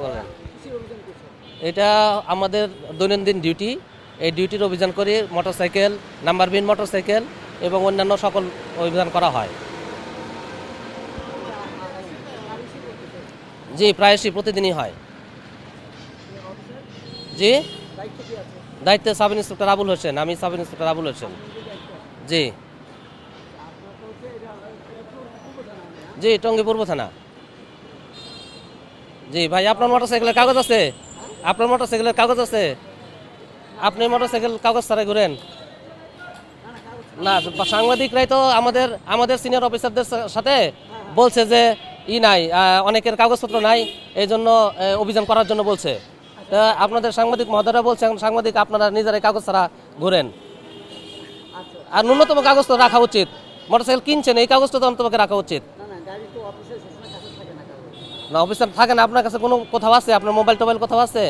বলেন। এটা আমাদের দৈনন্দিন ডিউটি এই ডিউটির অভিযান করি মোটরসাইকেল নাম্বার বিন মোটরসাইকেল এবং অন্যান্য সকল অভিযান করা হয়। জি প্রায়শই প্রতিদিনই হয়। জি? দায়িত্ব সাব ইন্সপেক্টর আবুল হোসেন আমি সাব ইন্সপেক্টর আবুল হোসেন। জি। জি টঙ্গী পূর্ব থানা। জি, ভাই, আপনার মোটরসাইকেলের কাগজ আছে? আপনার মোটরসাইকেলের কাগজ আছে? আপনি মোটরসাইকেল কাগজ ছাড়াই ঘুরেন। না, সাংবাদিকরাই তো আমাদের আমাদের সিনিয়র অফিসারদের সাথে বলছে যে ই নাই অনেকের কাগজপত্র নাই, এই জন্য অভিযান করার জন্য বলছে। তা আপনাদের সাংবাদিক মহোদয়রা বলছেন সাংবাদিক আপনারা নিজেরাই কাগজ ছাড়া ঘুরেন। আর ন্যূনতম কাগজ তো রাখা উচিত। মোটরসাইকেল কিনছেন, এই কাগজটা তো অন্তত রাখা উচিত। না অফিসার থাকে না আপনার কাছে কোনো কোথাও আছে? আপনার মোবাইল টোবাইল কোথাও আছে?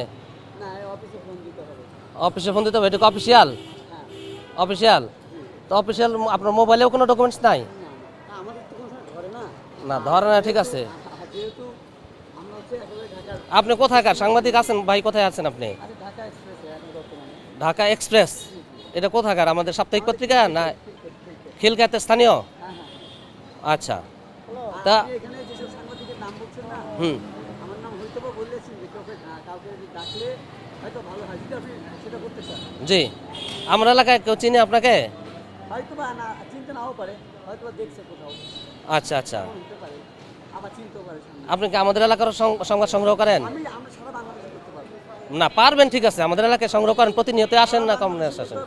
অফিসে ফোন দিতে হবে। এটা অফিসিয়াল হ্যাঁ। অফিসিয়াল তো অফিসিয়াল আপনার মোবাইলেও কোনো ডকুমেন্টস নাই? না ধরে না। ঠিক আছে। আপনি কোথাকার সাংবাদিক আছেন? ভাই কোথায় আছেন আপনি? ঢাকা এক্সপ্রেসে এটা কোথাকার আমাদের সাপ্তাহিক পত্রিকা না? খিলগাতের স্থানীয়? হ্যাঁ হ্যাঁ। আচ্ছা। তা হুম। জি। আমার এলাকায় কেউ চিনে আপনাকে? আচ্ছা আচ্ছা। আপনি কি আমাদের এলাকার সংবাদ সংগ্রহ করেন? না পারবেন ঠিক আছে। আমাদের এলাকায় সংগ্রহ করেন প্রতিনিয়ত আসেন না কম আসেন।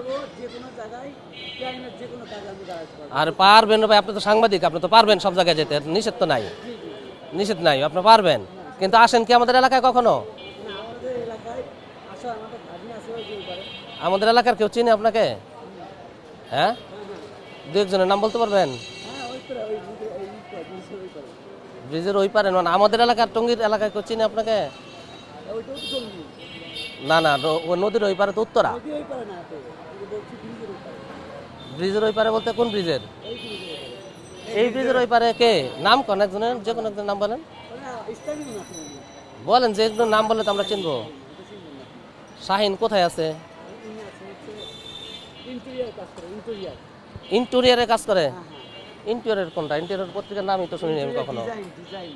আর পারবেন ভাই আপনি তো সাংবাদিক আপনি তো পারবেন সব জায়গায় যেতে নিষেধ তো নাই। নিষেধ নাই আপনি পারবেন। কিন্তু আসেন কি আমাদের এলাকায় কখনো? আমাদের এলাকার কেউ চিনে আপনাকে? হ্যাঁ? দু একজনের নাম বলতে পারবেন? ব্রিজের ওই পারে মানে আমাদের এলাকার টঙ্গীর এলাকায় কেউ চিনে আপনাকে? না না নদীর ওই পারে তো উত্তরা। ব্রিজের ওই পারে বলতে কোন ব্রিজের? এই ব্রিজের ওই পারে কে? নাম কোন একজনের? যে কোনো একজনের নাম বলেন। বলেন যে একজন নাম বললে তো আমরা চিনবো। শাহিন কোথায় আছে? ইন্টেরিয়ার কাজ করে। ইন্টেরিয়ার কোনটা? ইন্টেরিয়ার পত্রিকার নামই তো শুনিনি আমি কখনো। ডিজাইন ডিজাইন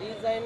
ডিজাইনে